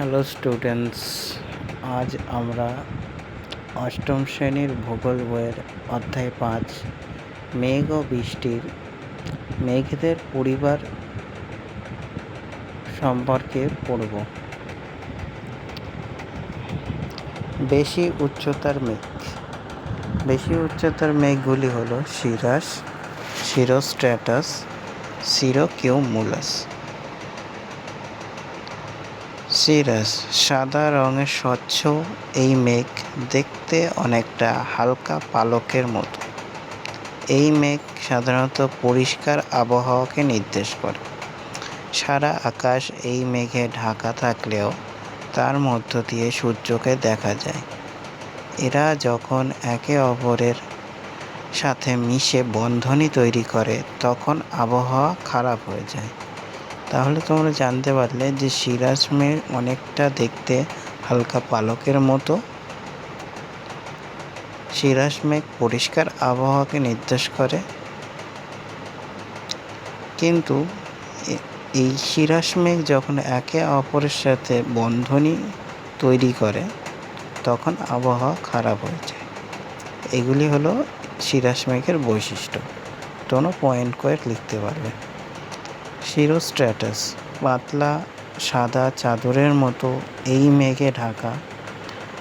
Hello students আজ আমরা অষ্টম শ্রেণির ভূগোল বইয়ের অধ্যায় পাঁচ, মেঘ ও বৃষ্টির, মেঘদের পরিবার সম্পর্কে পড়ব। বেশি উচ্চতার মেঘ, বেশি উচ্চতার মেঘগুলি হলো সিরাস সিরোস্ট্র্যাটাস সিরোকিউমুলাস সিরাস সাদা রঙের স্বচ্ছ এই মেঘ দেখতে অনেকটা হালকা পালকের মতো। এই মেঘ সাধারণত পরিষ্কার আবহাওয়াকে নির্দেশ করে। সারা আকাশ এই মেঘে ঢাকা থাকলেও তার মধ্য দিয়ে সূর্যকে দেখা যায়। এরা যখন একে অপরের সাথে মিশে বন্ধনী তৈরি করে, তখন আবহাওয়া খারাপ হয়ে যায়। তাহলে তোমরা জানতে পারলে যে সিরাজ মেঘ অনেকটা দেখতে হালকা পালকের মতো। সিরাজ মেঘ পরিষ্কার আবহাওয়াকে নির্দেশ করে। কিন্তু এই সিরাজ মেঘ যখন একে অপরের সাথে বন্ধনী তৈরি করে, তখন আবহাওয়া খারাপ হয়ে যায়। এগুলি হলো সিরাজ মেঘের বৈশিষ্ট্য। তোমরা পয়েন্ট করে লিখতে পারবে। সিরোস্ট্র্যাটাস পাতলা সাদা চাদরের মতো এই মেঘে ঢাকা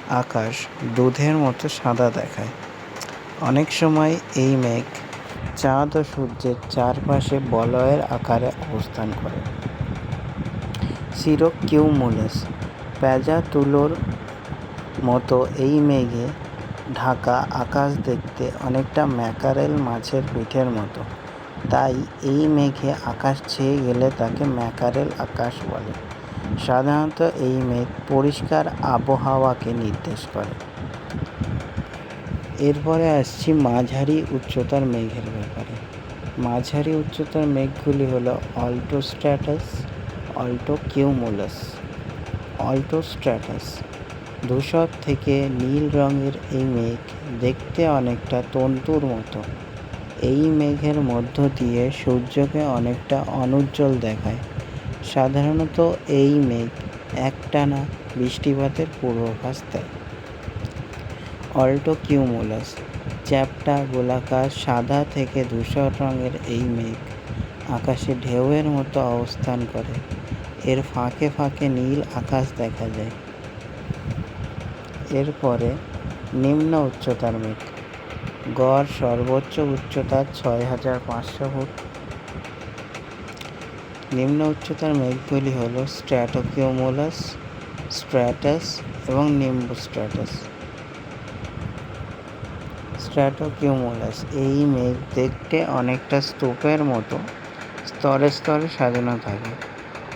আকাশ দুধের মতো সাদা দেখায়। অনেক সময় এই মেঘ চাঁদ ও সূর্যের চারপাশে বলয়ের আকারে অবস্থান করে। সিরোকিউমুলাস পেঁজা তুলোর মতো এই মেঘে ঢাকা আকাশ দেখতে অনেকটা ম্যাকারেল মাছের পিঠের মতো। তাই এই মেঘে আকাশ ছেয়ে গেলে তাকে ম্যাকারেল আকাশ বলে। সাধারণত এই মেঘ পরিষ্কার আবহাওয়াকে নির্দেশ করে। এরপরে আসছি মাঝারি উচ্চতার মেঘের ব্যাপারে। মাঝারি উচ্চতার মেঘগুলি হলো অল্টোস্ট্র্যাটাস, অল্টোকিউমুলাস। অল্টোস্ট্র্যাটাস ধূসর থেকে নীল রঙের এই মেঘ দেখতে অনেকটা তন্তুর মতো। এই মেঘের মধ্য দিয়ে সূর্যকে অনেকটা অনুজ্জ্বল দেখায়। সাধারণত এই মেঘ একটানা বৃষ্টিপাতের পূর্বাভাস দেয়। অল্টোকিউমুলাস, চ্যাপ্টা গোলাকার সাদা থেকে ধূসর রঙের এই মেঘ আকাশে ঢেউয়ের মতো অবস্থান করে। এর ফাঁকে ফাঁকে নীল আকাশ দেখা যায়। এরপরে নিম্ন উচ্চতার মেঘ। গড় সর্বোচ্চ উচ্চতা ছয় হাজার পাঁচশো ফুট। নিম্ন উচ্চতার মেঘগুলি হল স্ট্র্যাটোকিউমুলাস স্ট্র্যাটাস এবং নিম্বু স্ট্র্যাটাস স্ট্র্যাটোকিউমুলাস এই মেঘ দেখতে অনেকটা স্তূপের মতো, স্তরে স্তরে সাজানো থাকে।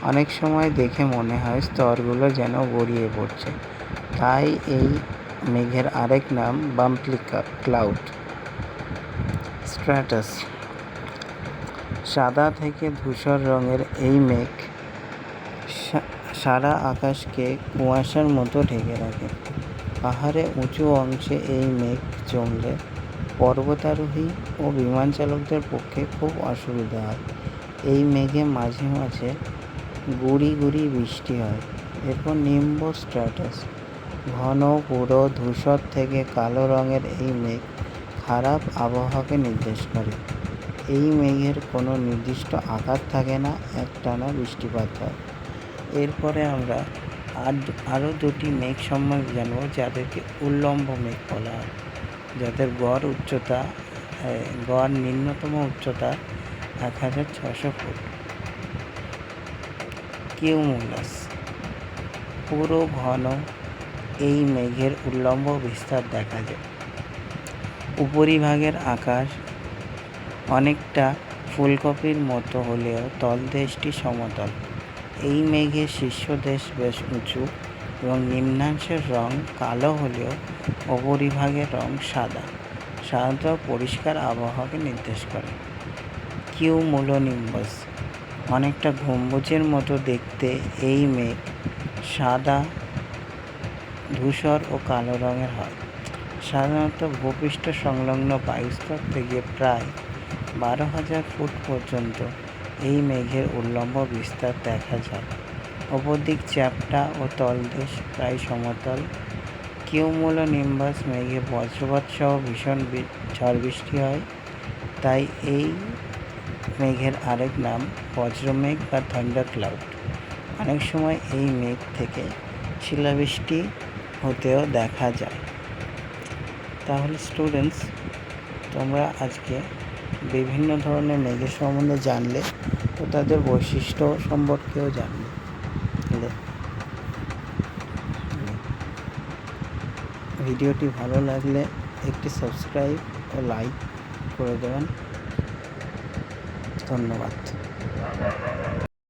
অনেক সময় দেখে মনে হয় স্তরগুলো যেন গড়িয়ে পড়ছে। তাই এই মেঘের আরেক নাম বাম্পলি ক্লাউড। স্ট্র্যাটাস সাদা থেকে ধূসর রঙের এই মেঘ সারা আকাশকে কুয়াশার মতো ঢেকে রাখে। পাহাড়ে উঁচু অংশে এই মেঘ জমলে পর্বতারোহী ও বিমান চালকদের পক্ষে খুব অসুবিধা হয়। এই মেঘে মাঝে মাঝে গুড়ি গুড়ি বৃষ্টি হয়। এরপর নিম্ব স্ট্র্যাটাস। ঘন, পুরো, ধূসর থেকে কালো রঙের এই মেঘ খারাপ আবহাওয়াকে নির্দেশ করে। এই মেঘের কোনো নির্দিষ্ট আকার থাকে না, একটানা বৃষ্টিপাত হয়। এরপরে আমরা আর আরও দুটি মেঘ সম্বন্ধে জানব, যাদেরকে উল্লম্ব মেঘ বলা হয়। যাদের গড় উচ্চতা গড় নিম্নতম উচ্চতা এক হাজার ছশো ফুট। কিউমুলাস, পুরো ঘন এই মেঘের উল্লম্ব বিস্তার দেখা যায়। উপরিভাগের আকাশ অনেকটা ফুলকপির মতো হলেও তলদেশটি সমতল। এই মেঘের শীর্ষদেশ বেশ উঁচু এবং নিম্নাংশের রং কালো হলেও উপরিভাগের রং সাদা। সাধারণত পরিষ্কার আবহাওয়াকে নির্দেশ করে। কিউমুলোনিম্বাস অনেকটা গম্বুজের মতো দেখতে এই মেঘ সাদা, ধূসর ও কালো রঙের হয়। সাধারণত ভূপৃষ্ঠ সংলগ্ন বায়ুস্তর থেকে প্রায় বারো হাজার ফুট পর্যন্ত এই মেঘের উল্লম্ব বিস্তার দেখা যায়। ওপর দিক চ্যাপ্টা ও তলদেশ প্রায় সমতল। কিউমুলোনিম্বাস মেঘে বজ্রপাত সহ ভীষণ ঝড় বৃষ্টি হয়। তাই এই মেঘের আরেক নাম বজ্রমেঘ বা থান্ডার ক্লাউড অনেক সময় এই মেঘ থেকে শিলাবৃষ্টি হতেও দেখা যায়। তাহলে স্টুডেন্টস তোমরা আজকে বিভিন্ন ধরনের মেঘের সম্বন্ধে জানলে ও তাদের বৈশিষ্ট্য সম্পর্কেও জানলে। ভিডিওটি ভালো লাগলে একটি সাবস্ক্রাইব ও লাইক করে দেবেন। ধন্যবাদ।